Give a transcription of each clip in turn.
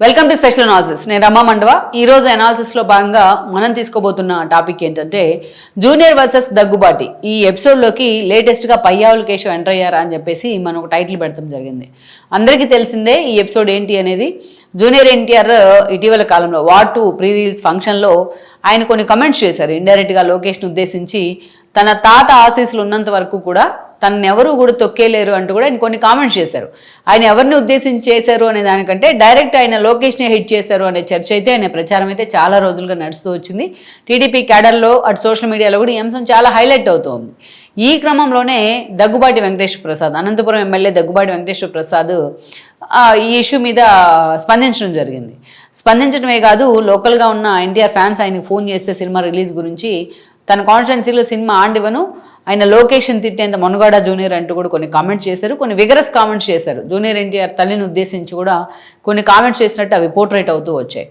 Welcome to special analysis నేను రమా మండవ. ఈ రోజు భాగంగా మనం తీసుకోబోతున్న టాపిక్ ఏంటంటే జూనియర్ వర్సెస్ దగ్గుబాటి. ఈ ఎపిసోడ్లోకి లేటెస్ట్గా పయ్యావుల కేశవ్ ఎంటర్ అయ్యారా అని చెప్పేసి మనం ఒక టైటిల్ పెడతాం జరిగింది. అందరికీ తెలిసిందే ఈ ఎపిసోడ్ ఏంటి అనేది. జూనియర్ ఎన్టీఆర్ ఇటీవల కాలంలో వార్ టూ ప్రీ రిలీజ్ ఫంక్షన్లో ఆయన కొన్ని కమెంట్స్ చేశారు. ఇండైరెక్ట్గా లోకేష్ను ఉద్దేశించి తన తాత ఆశీస్సులు ఉన్నంత వరకు కూడా తనని కూడా తొక్కేలేరు అంటూ కూడా ఆయన కొన్ని కామెంట్స్ చేశారు. ఆయన ఎవరిని ఉద్దేశించి చేశారు అనే దానికంటే డైరెక్ట్ ఆయన లోకేష్ని హిట్ చేశారు అనే చర్చ అయితే ఆయన ప్రచారం అయితే చాలా రోజులుగా నడుస్తూ వచ్చింది. టీడీపీ క్యాడర్లో అటు సోషల్ మీడియాలో కూడా ఈ అంశం చాలా హైలైట్ అవుతోంది. ఈ క్రమంలోనే దగ్గుబాటి వెంకటేశ్వర ప్రసాద్ అనంతపురం ఎమ్మెల్యే దగ్గుబాటి వెంకటేశ్వర ప్రసాద్ ఈ ఇష్యూ మీద స్పందించడం జరిగింది. స్పందించడమే కాదు లోకల్గా ఉన్న ఎన్టీఆర్ ఫ్యాన్స్ ఆయనకు ఫోన్ చేస్తే సినిమా రిలీజ్ గురించి తన కాన్స్టిట్యున్సీలో సినిమా ఆండివను ఆయన లొకేషన్ తిట్టేంత మనుగాడ జూనియర్ అంటూ కూడా కొన్ని కామెంట్స్ చేశారు. కొన్ని విగరస్ కామెంట్స్ చేశారు. జూనియర్ ఎన్టీఆర్ తల్లిని ఉద్దేశించి కూడా కొన్ని కామెంట్స్ చేసినట్టు అవి పోర్ట్రేట్ అవుతూ వచ్చాయి.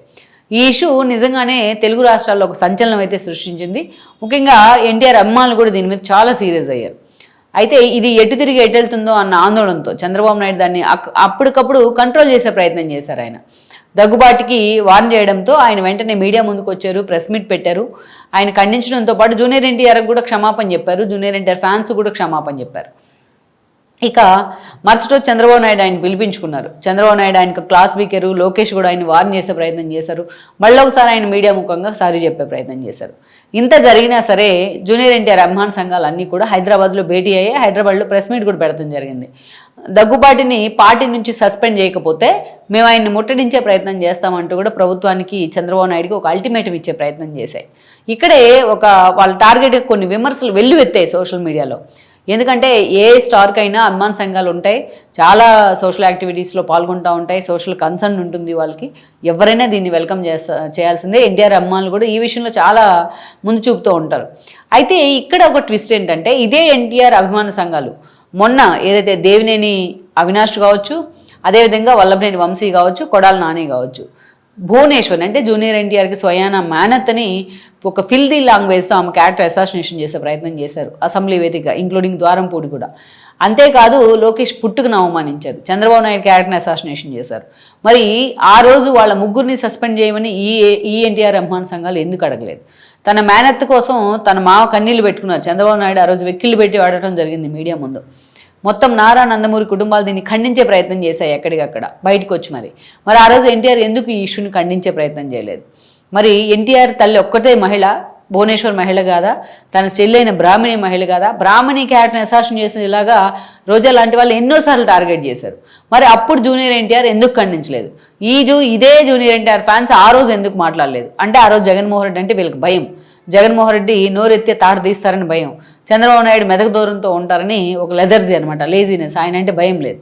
ఈ ఇష్యూ నిజంగానే తెలుగు రాష్ట్రాల్లో ఒక సంచలనం అయితే సృష్టించింది. ముఖ్యంగా ఎన్టీఆర్ అమ్మాలు కూడా దీని మీద చాలా సీరియస్ అయ్యారు. అయితే ఇది ఎటు తిరిగి ఎటు వెళ్తుందో అన్న ఆందోళనతో చంద్రబాబు నాయుడు దాన్ని అక్- అప్పటికప్పుడు కంట్రోల్ చేసే ప్రయత్నం చేశారు ఆయన. దగ్గుబాటికి వార్న్ చేయడంతో ఆయన వెంటనే మీడియా ముందుకు వచ్చారు ప్రెస్ మీట్ పెట్టారు. ఆయన ఖండించడంతో పాటు జూనియర్ ఎన్టీఆర్కి కూడా క్షమాపణ చెప్పారు జూనియర్ ఎన్టీఆర్ ఫ్యాన్స్ కూడా క్షమాపణ చెప్పారు. ఇక మరుసటి రోజు చంద్రబాబు నాయుడు ఆయన పిలిపించుకున్నారు. చంద్రబాబు నాయుడు ఆయనకు క్లాస్ బీకెరు లోకేష్ కూడా ఆయన వార్న్ చేసే ప్రయత్నం చేశారు. మళ్ళీ ఒకసారి ఆయన మీడియా ముఖంగా సారీ చెప్పే ప్రయత్నం చేశారు. ఇంత జరిగినా సరే జూనియర్ ఎన్టీఆర్ అభిమాన సంఘాలు అన్నీ కూడా హైదరాబాద్లో భేటీ అయ్యాయి హైదరాబాద్లో ప్రెస్ మీట్ కూడా పెడతాం జరిగింది. దగ్గుబాటిని పార్టీ నుంచి సస్పెండ్ చేయకపోతే మేము ఆయన్ని ముట్టడించే ప్రయత్నం చేస్తామంటూ కూడా ప్రభుత్వానికి చంద్రబాబు నాయుడుకి ఒక అల్టిమేటం ఇచ్చే ప్రయత్నం చేశాయి. ఇక్కడే ఒక వాళ్ళ టార్గెట్ కొన్ని విమర్శలు వెల్లువెత్తాయి సోషల్ మీడియాలో. ఎందుకంటే ఏ స్టార్కైనా అభిమాన్ సంఘాలు ఉంటాయి చాలా సోషల్ యాక్టివిటీస్లో పాల్గొంటూ ఉంటాయి సోషల్ కన్సర్న్ ఉంటుంది వాళ్ళకి. ఎవరైనా దీన్ని వెల్కమ్ చేస్తా చేయాల్సిందే. ఎన్టీఆర్ అభిమానులు కూడా ఈ విషయంలో చాలా ముందు చూపుతూ ఉంటారు. అయితే ఇక్కడ ఒక ట్విస్ట్ ఏంటంటే ఇదే ఎన్టీఆర్ అభిమాన సంఘాలు. మొన్న ఏదైతే దేవినేని అవినాష్ కావచ్చు అదేవిధంగా వల్లభనేని వంశీ కావచ్చు కొడాల నాని కావచ్చు భువనేశ్వర్ అంటే జూనియర్ ఎన్టీఆర్కి స్వయాన మేనత్తని ఒక ఫిల్దీ లాంగ్వేజ్తో ఆమె క్యారెక్టర్ అసాసినేషన్ చేసే ప్రయత్నం చేశారు. అసెంబ్లీ వేదిక ఇంక్లూడింగ్ ద్వారంపూడి కూడా. అంతేకాదు లోకేష్ పుట్టుకుని అవమానించారు. చంద్రబాబు నాయుడు క్యారెక్టర్ని అసాసినేషన్ చేశారు. మరి ఆ రోజు వాళ్ళ ముగ్గురిని సస్పెండ్ చేయమని ఈ ఈ ఎన్టీఆర్ అభిమాన సంఘాలు ఎందుకు అడగలేదు? తన మేనత్ కోసం తన మావ కన్నీళ్ళు పెట్టుకున్నారు. చంద్రబాబు నాయుడు ఆ రోజు వెక్కిళ్ళు పెట్టి వాడటం జరిగింది మీడియా ముందు. మొత్తం నారా నందమూరి కుటుంబాలు దీన్ని ఖండించే ప్రయత్నం చేశాయి ఎక్కడికక్కడ. బయటకు వచ్చి మరి. మరి ఆ రోజు ఎన్టీఆర్ ఎందుకు ఈ ఇష్యూని ఖండించే ప్రయత్నం చేయలేదు? మరి ఎన్టీఆర్ తల్లి ఒక్కటే మహిళ భువనేశ్వర్ మహిళ కాదా తన చెల్లైన బ్రాహ్మణి మహిళ కాదా. బ్రాహ్మణి క్యారెక్టర్ని అసాషన్ చేసేలాగా రోజా లాంటి వాళ్ళు ఎన్నోసార్లు టార్గెట్ చేశారు. మరి అప్పుడు జూనియర్ ఎన్టీఆర్ ఎందుకు ఖండించలేదు? ఈ జూ ఇదే జూనియర్ ఎన్టీఆర్ ఫ్యాన్స్ ఆ రోజు ఎందుకు మాట్లాడలేదు? అంటే ఆ రోజు జగన్మోహన్ రెడ్డి అంటే వీళ్ళకి భయం. జగన్మోహన్ రెడ్డి నోరెత్తే తాడు తీస్తారని భయం. చంద్రబాబు నాయుడు మెదకు దూరంతో ఉంటారని ఒక లెదర్జీ అనమాట లేజినెస్. ఆయన అంటే భయం లేదు.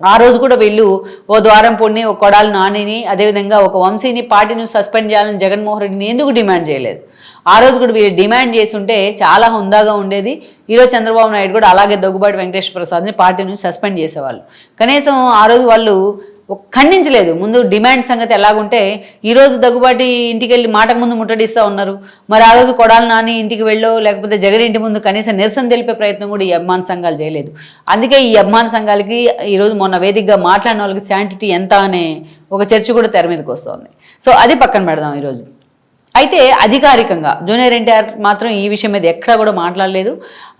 ఆ రోజు కూడా వీళ్ళు ఓ ద్వారం పొడిని ఒక కొడాలి నానిని అదేవిధంగా ఒక వంశీని పార్టీని సస్పెండ్ చేయాలని జగన్మోహన్ రెడ్డిని ఎందుకు డిమాండ్ చేయలేదు? ఆ రోజు కూడా వీళ్ళు డిమాండ్ చేస్తుంటే చాలా హుందాగా ఉండేది. ఈరోజు చంద్రబాబు నాయుడు కూడా అలాగే దగ్గుబాటి వెంకటేశ్వర ప్రసాద్ని పార్టీ నుంచి సస్పెండ్ చేసేవాళ్ళు. కనీసం ఆ రోజు వాళ్ళు ఖండించలేదు. ముందు డిమాండ్ సంగతి ఎలాగుంటే ఈరోజు దగ్గుబాటి ఇంటికి వెళ్ళి మాటకు ముందు ముట్టడిస్తూ ఉన్నారు. మరి ఆ రోజు కొడాలి నాని ఇంటికి వెళ్ళో లేకపోతే జగన్ ఇంటి ముందు కనీసం నిరసన తెలిపే ప్రయత్నం కూడా ఈ అభిమాన సంఘాలు చేయలేదు. అందుకే ఈ అభిమాన సంఘాలకి ఈరోజు మొన్న వేదికగా మాట్లాడిన వాళ్ళకి శాంటిటీ ఎంత అనే ఒక చర్చ కూడా తెర మీదకి వస్తుంది. సో అది పక్కన పెడదాం ఈరోజు. అయితే అధికారికంగా జూనియర్ ఎన్టీఆర్ మాత్రం ఈ విషయం మీద ఎక్కడా కూడా మాట్లాడలేదు.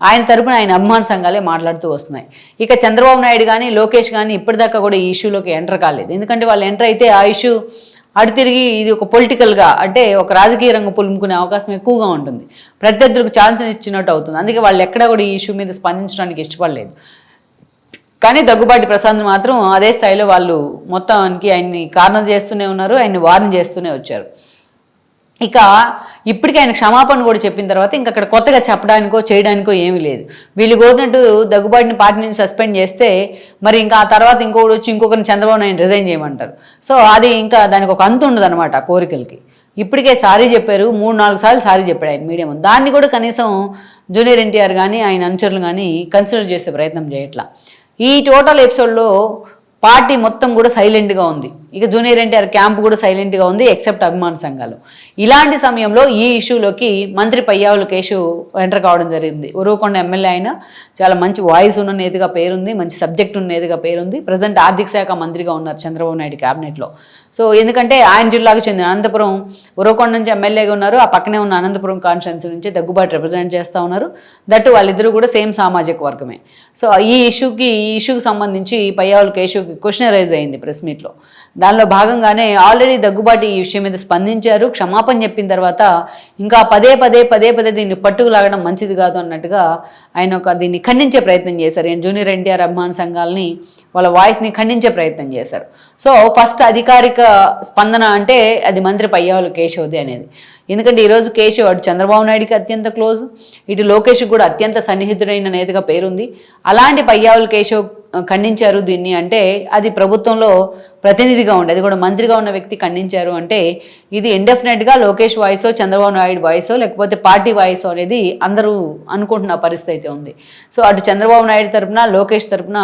ఆయన తరపున ఆయన అభిమాన సంఘాలే మాట్లాడుతూ వస్తున్నాయి. ఇక చంద్రబాబు నాయుడు కానీ లోకేష్ కానీ ఇప్పటిదాకా కూడా ఈ ఇష్యూలోకి ఎంటర్ కాలేదు. ఎందుకంటే వాళ్ళు ఎంటర్ అయితే ఆ ఇష్యూ అటు తిరిగి ఇది ఒక పొలిటికల్గా అంటే ఒక రాజకీయ రంగు పులుముకునే అవకాశం ఎక్కువగా ఉంటుంది. ప్రత్యర్థులకు ఛాన్స్ ఇచ్చినట్టు అవుతుంది. అందుకే వాళ్ళు ఎక్కడా కూడా ఈ ఇష్యూ మీద స్పందించడానికి ఇష్టపడలేదు. కానీ దగ్గుబాటి ప్రసాద్ మాత్రం అదే స్థాయిలో వాళ్ళు మొత్తానికి ఆయన్ని కారణం చేస్తూనే ఉన్నారు ఆయన్ని వార్న్ చేస్తూనే వచ్చారు. ఇక ఇప్పటికీ ఆయన క్షమాపణ కూడా చెప్పిన తర్వాత ఇంక అక్కడ కొత్తగా చెప్పడానికో చేయడానికో ఏమీ లేదు. వీళ్ళు కోరినట్టు దగ్గుబాటిని పార్టీ నుంచి సస్పెండ్ చేస్తే మరి ఇంకా ఆ తర్వాత ఇంకొకటి వచ్చి ఇంకొకరిని చంద్రబాబు నాయుడు రిజైన్ చేయమంటారు. సో అది ఇంకా దానికి ఒక అంతు ఉండదు అనమాట ఆ కోరికలకి. ఇప్పటికే సారీ చెప్పారు మూడు నాలుగు సార్లు సారీ చెప్పాడు ఆయన మీడియం దాన్ని కూడా కనీసం జూనియర్ ఎన్టీఆర్ కానీ ఆయన అనుచరులు కానీ కన్సిడర్ చేసే ప్రయత్నం చేయట్లా. ఈ టోటల్ ఎపిసోడ్లో పార్టీ మొత్తం కూడా సైలెంట్గా ఉంది. ఇక జూనియర్ ఎన్టీఆర్ క్యాంప్ కూడా సైలెంట్గా ఉంది ఎక్సెప్ట్ అభిమాన సంఘాలు. ఇలాంటి సమయంలో ఈ ఇష్యూలోకి మంత్రి పయ్యావుల కేసు ఎంటర్ కావడం జరిగింది. ఉరవకొండ ఎమ్మెల్యే అయినా చాలా మంచి వాయిస్ ఉన్న నేతగా పేరుంది మంచి సబ్జెక్ట్ ఉన్న నేతగా పేరుంది. ప్రజెంట్ ఆర్థిక శాఖ మంత్రిగా ఉన్నారు చంద్రబాబు నాయుడు క్యాబినెట్లో సో ఎందుకంటే ఆయన జిల్లాకు చెందిన అనంతపురం ఉరవకొండ నుంచి ఎమ్మెల్యేగా ఉన్నారు. ఆ పక్కనే ఉన్న అనంతపురం కాన్స్టిట్యున్సీ నుంచి దగ్గుబాటు రిప్రజెంట్ చేస్తూ ఉన్నారు. దట్ వాళ్ళిద్దరూ కూడా సేమ్ సామాజిక వర్గమే. సో ఈ ఇష్యూకి ఈ ఇష్యూకి సంబంధించి పయ్యావుల కేశవ్ క్వశ్చన్ రైజ్ అయింది ప్రెస్ మీట్లో. దానిలో భాగంగానే ఆల్రెడీ దగ్గుబాటి ఈ విషయం మీద స్పందించారు. క్షమాపణ చెప్పిన తర్వాత ఇంకా పదే పదే పదే పదే దీన్ని పట్టుకు లాగడం మంచిది కాదు అన్నట్టుగా ఆయన ఒక దీన్ని ఖండించే ప్రయత్నం చేశారు. ఈయన జూనియర్ ఎన్టీఆర్ అభిమాన సంఘాలని వాళ్ళ వాయిస్ని ఖండించే ప్రయత్నం చేశారు. సో ఫస్ట్ అధికారిక స్పందన అంటే అది మంత్రి పయ్యావులు కేశవది అనేది. ఎందుకంటే ఈరోజు కేశవ్ అటు చంద్రబాబు నాయుడికి అత్యంత క్లోజ్ ఇటు లోకేష్ కూడా అత్యంత సన్నిహితుడైన నేతగా పేరుంది. అలాంటి పయ్యావులు కేశవ్ ఖండించారు దీన్ని అంటే అది ప్రభుత్వంలో ప్రతినిధిగా ఉండే అది కూడా మంత్రిగా ఉన్న వ్యక్తి ఖండించారు అంటే ఇది ఇండెఫినెట్గా లోకేష్ వాయిసో చంద్రబాబు నాయుడు వాయిసో లేకపోతే పార్టీ వాయిసో అనేది అందరూ అనుకుంటున్న పరిస్థితి అయితే ఉంది. సో అటు చంద్రబాబు నాయుడు తరపున లోకేష్ తరపున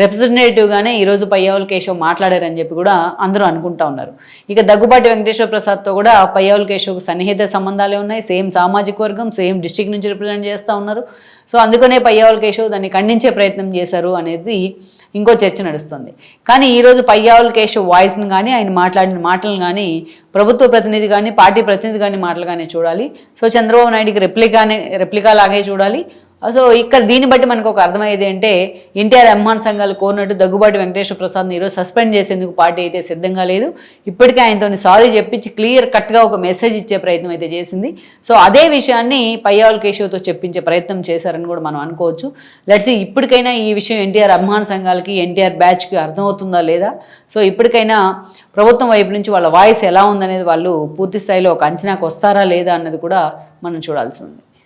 రిప్రజెంటేటివ్గానే ఈరోజు పయ్యావుల కేశవ్ మాట్లాడారని చెప్పి కూడా అందరూ అనుకుంటా ఉన్నారు. ఇక దగ్గుబాటి వెంకటేశ్వర ప్రసాద్తో కూడా పయ్యావుల కేశవ్కు సన్నిహిత సంబంధాలే ఉన్నాయి. సేమ్ సామాజిక వర్గం సేమ్ డిస్టిక్ నుంచి రిప్రజెంట్ చేస్తూ ఉన్నారు. సో అందుకనే పయ్యావుల కేశవ్ దాన్ని ఖండించే ప్రయత్నం చేశారు అనేది ఇంకో చర్చ నడుస్తుంది. కానీ ఈరోజు పయ్యావుల కేశవ్ వాయిస్ని కానీ ఆయన మాట్లాడిన మాటలను కానీ ప్రభుత్వ ప్రతినిధి కానీ పార్టీ ప్రతినిధి కానీ మాటలు కానీ చూడాలి. సో చంద్రబాబు నాయుడికి రెప్లికానే రెప్లికా లాగే చూడాలి. సో ఇక్కడ దీన్ని బట్టి మనకు ఒక అర్థమయ్యేది అంటే ఎన్టీఆర్ అభిమాన్ సంఘాలు కోరినట్టు దగ్గుబాటి వెంకటేశ్వర ప్రసాద్ని ఈరోజు సస్పెండ్ చేసేందుకు పార్టీ అయితే సిద్ధంగా లేదు. ఇప్పటికే ఆయనతో సారీ చెప్పించి క్లియర్ కట్గా ఒక మెసేజ్ ఇచ్చే ప్రయత్నం అయితే చేసింది. సో అదే విషయాన్ని పయ్యావుల కేశవ్తో చెప్పించే ప్రయత్నం చేశారని కూడా మనం అనుకోవచ్చు. లెట్స్ ఇప్పటికైనా ఈ విషయం ఎన్టీఆర్ అభిమాన్ సంఘాలకి ఎన్టీఆర్ బ్యాచ్కి అర్థమవుతుందా లేదా? సో ఇప్పటికైనా ప్రభుత్వం వైపు నుంచి వాళ్ళ వాయిస్ ఎలా ఉందనేది వాళ్ళు పూర్తి స్థాయిలో ఒక అంచనాకు వస్తారా లేదా అన్నది కూడా మనం చూడాల్సి ఉంది.